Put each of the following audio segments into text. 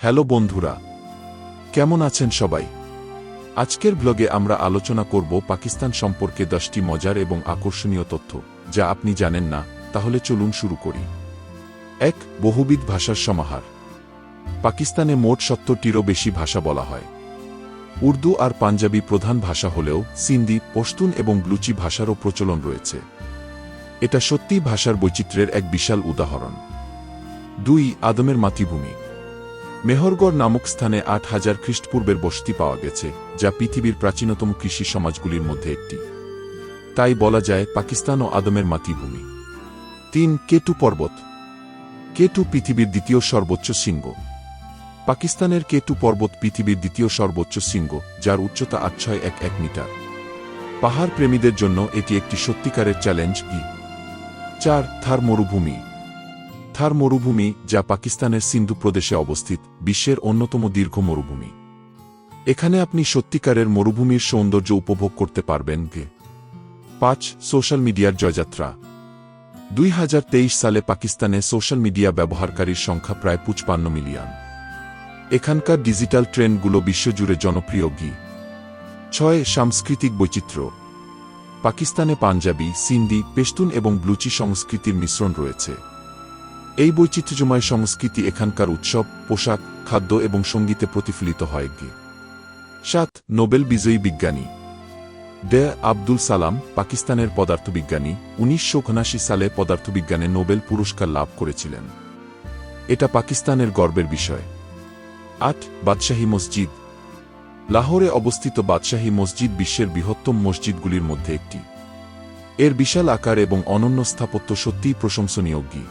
Hello বন্ধুরা, কেমন আছেন সবাই? আজকের ব্লগে আমরা আলোচনা করব পাকিস্তান সম্পর্কে দশটি মজার এবং আকর্ষণীয় তথ্য, যা আপনি জানেন না, তাহলে চলুন শুরু করি। এক, বহুবিধ ভাষার সমাহার। পাকিস্তানে মোট সত্তরটিরও বেশি ভাষা বলা হয়। উর্দু আর পাঞ্জাবি প্রধান ভাষা হলেও সিন্ধি, পশতুন এবং ব্লুচি ভাষারও প্রচলন রয়েছে। এটা সত্যিই ভাষার বৈচিত্র্যের এক বিশাল উদাহরণ। দুই, আদমের মাতৃভূমি। মেহরগড় নামক স্থানে আট হাজার খ্রিস্টপূর্বের বসতি পাওয়া গেছে, যা পৃথিবীর প্রাচীনতম কৃষি সমাজগুলির মধ্যে একটি। তাই বলা যায় পাকিস্তান ও আদমের মাতৃভূমি। তিন কেটু পর্বত। কেটু পৃথিবীর দ্বিতীয় সর্বোচ্চ শৃঙ্গ। পাকিস্তানের কেটু পর্বত পৃথিবীর দ্বিতীয় সর্বোচ্চ শৃঙ্গ, যার উচ্চতা আচ্ছয় এক এক মিটার। পাহাড় প্রেমীদের জন্য এটি একটি সত্যিকারের চ্যালেঞ্জ কি? চার থার মরুভূমি। থার মরুভূমি যা পাকিস্তানের সিন্ধু প্রদেশে অবস্থিত, বিশ্বের অন্যতম দীর্ঘ মরুভূমি। এখানে আপনি সত্যিকারের মরুভূমির সৌন্দর্য উপভোগ করতে পারবেন গে। পাঁচ, সোশ্যাল মিডিয়ার জয়যাত্রা। দুই হাজার তেইশ সালে পাকিস্তানে সোশ্যাল মিডিয়া ব্যবহারকারীর সংখ্যা প্রায় পুচপান্ন মিলিয়ন। এখানকার ডিজিটাল ট্রেন্ডগুলো বিশ্বজুড়ে জনপ্রিয় গি। ছয়, সাংস্কৃতিক বৈচিত্র্য। পাকিস্তানে পাঞ্জাবি, সিন্ধি পেস্তুন এবং ব্লুচি সংস্কৃতির মিশ্রণ রয়েছে। এই বৈচিত্র্যময় সংস্কৃতি এখানকার উৎসব, পোশাক, খাদ্য এবং সঙ্গীতে প্রতিফলিত হয় গি। সাত, নোবেল বিজয়ী বিজ্ঞানী। ডে আব্দুল সালাম, পাকিস্তানের পদার্থবিজ্ঞানী। উনিশশো সালে পদার্থবিজ্ঞানে নোবেল পুরস্কার লাভ করেছিলেন। এটা পাকিস্তানের গর্বের বিষয়। আট, বাদশাহী মসজিদ। লাহোরে অবস্থিত বাদশাহী মসজিদ বিশ্বের বৃহত্তম মসজিদগুলির মধ্যে একটি। এর বিশাল আকার এবং অনন্য স্থাপত্য সত্যিই প্রশংসনীয় গি।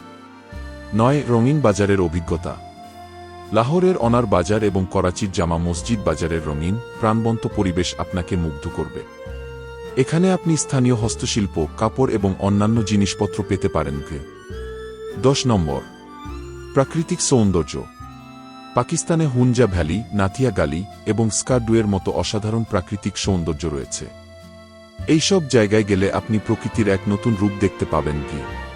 নয় রঙিন বাজারের অভিজ্ঞতা। লাহোরের অনার বাজার এবং করাচির জামা মসজিদ বাজারের রঙিন, প্রাণবন্ত পরিবেশ আপনাকে মুগ্ধ করবে। এখানে আপনি স্থানীয় হস্তশিল্প, কাপড় এবং অন্যান্য জিনিসপত্র পেতে পারেন কে দশ নম্বর। প্রাকৃতিক সৌন্দর্য। পাকিস্তানে হুঞ্জা ভ্যালি, নাথিয়া গালি এবং স্কারডুয়ের মতো অসাধারণ প্রাকৃতিক সৌন্দর্য রয়েছে। এইসব জায়গায় গেলে আপনি প্রকৃতির এক নতুন রূপ দেখতে পাবেন কি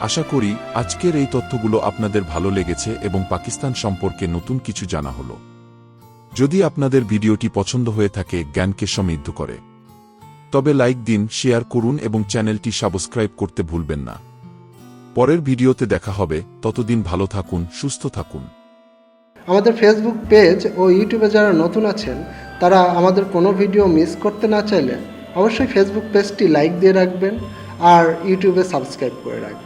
আশা করি আজকের এই তথ্যগুলো আপনাদের ভালো লেগেছে এবং পাকিস্তান সম্পর্কে নতুন কিছু জানা হল। যদি আপনাদের ভিডিওটি পছন্দ হয়ে থাকে, জ্ঞানকে সমৃদ্ধ করে। তবে লাইক দিন, শেয়ার করুন এবং চ্যানেলটি সাবস্ক্রাইব করতে ভুলবেন না। পরের ভিডিওতে দেখা হবে, ততদিন ভালো থাকুন, সুস্থ থাকুন। আমাদের ফেসবুক পেজ ও ইউটিউবে যারা নতুন আছেন, তারা আমাদের কোনো ভিডিও মিস করতে না চাইলে অবশ্যই ফেসবুক পেজটি লাইক দিয়ে রাখবেন আর ইউটিউবে সাবস্ক্রাইব করে রাখবেন।